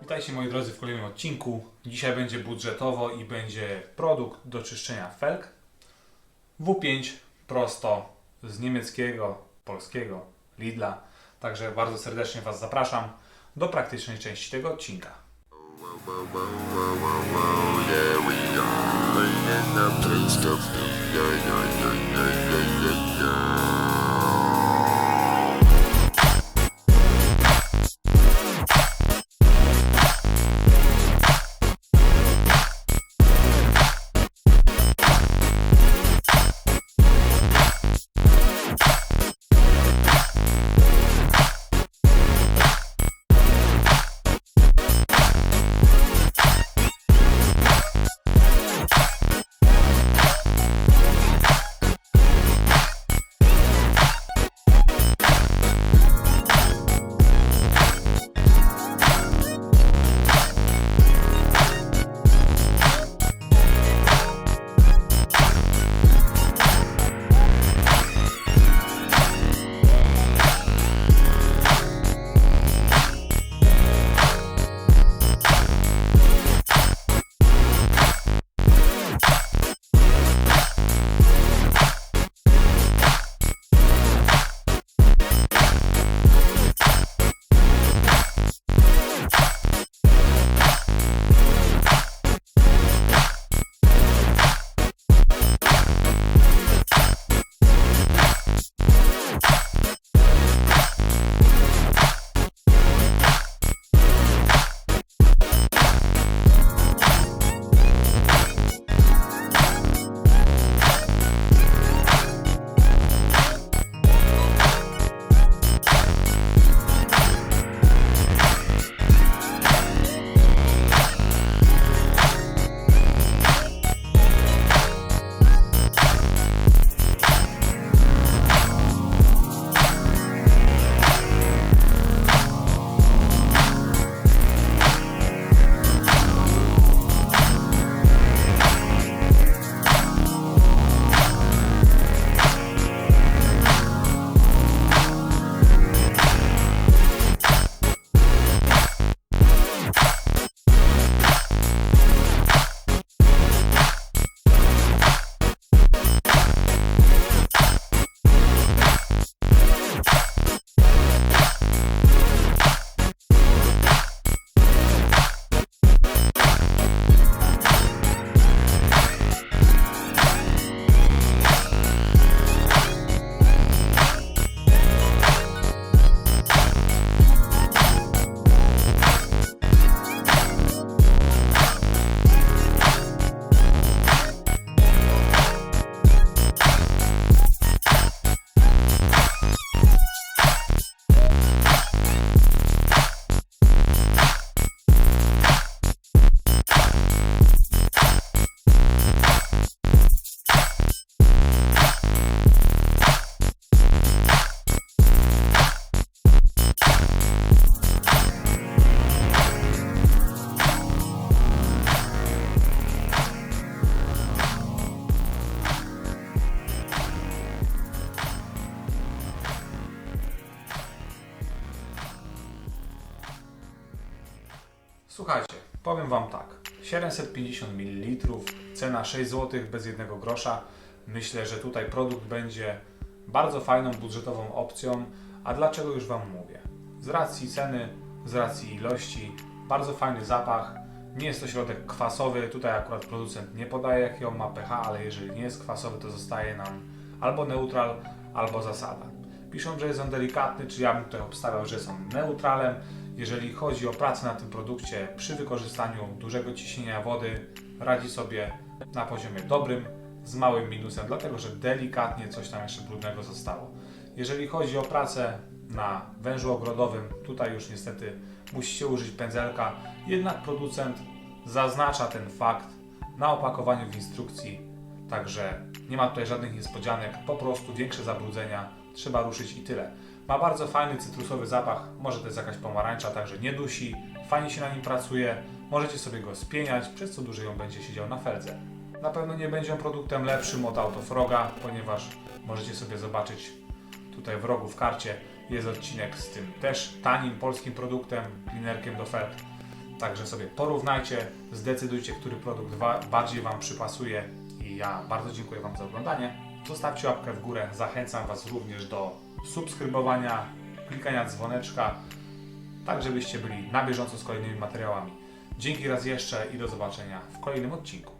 Witajcie moi drodzy w kolejnym odcinku. Dzisiaj będzie budżetowo i będzie produkt do czyszczenia felg. W5 prosto z niemieckiego, polskiego Lidla. Także bardzo serdecznie Was zapraszam do praktycznej części tego odcinka. Słuchajcie, powiem Wam tak. 750 ml, cena 6 zł bez jednego grosza. Myślę, że tutaj produkt będzie bardzo fajną budżetową opcją. A dlaczego już Wam mówię? Z racji ceny, z racji ilości, bardzo fajny zapach. Nie jest to środek kwasowy, tutaj akurat producent nie podaje jakiego ma pH, ale jeżeli nie jest kwasowy, to zostaje nam albo neutral, albo zasada. Piszą, że jest on delikatny, czy ja bym tutaj obstawiał, że jest on neutralem. Jeżeli chodzi o pracę na tym produkcie, przy wykorzystaniu dużego ciśnienia wody, radzi sobie na poziomie dobrym, z małym minusem, dlatego że delikatnie coś tam jeszcze brudnego zostało. Jeżeli chodzi o pracę na wężu ogrodowym, tutaj już niestety musicie użyć pędzelka, jednak producent zaznacza ten fakt na opakowaniu w instrukcji, także nie ma tutaj żadnych niespodzianek, po prostu większe zabrudzenia trzeba ruszyć i tyle. Ma bardzo fajny cytrusowy zapach, może to jest jakaś pomarańcza, także nie dusi, fajnie się na nim pracuje, możecie sobie go spieniać, przez co dłużej on będzie siedział na feldze. Na pewno nie będzie on produktem lepszym od Autofroga, ponieważ możecie sobie zobaczyć tutaj w rogu w karcie jest odcinek z tym też tanim polskim produktem, linerkiem do fert. Także sobie porównajcie, zdecydujcie, który produkt bardziej Wam przypasuje ja bardzo dziękuję Wam za oglądanie. Zostawcie łapkę w górę, zachęcam Was również do subskrybowania, klikania dzwoneczka, tak żebyście byli na bieżąco z kolejnymi materiałami. Dzięki raz jeszcze i do zobaczenia w kolejnym odcinku.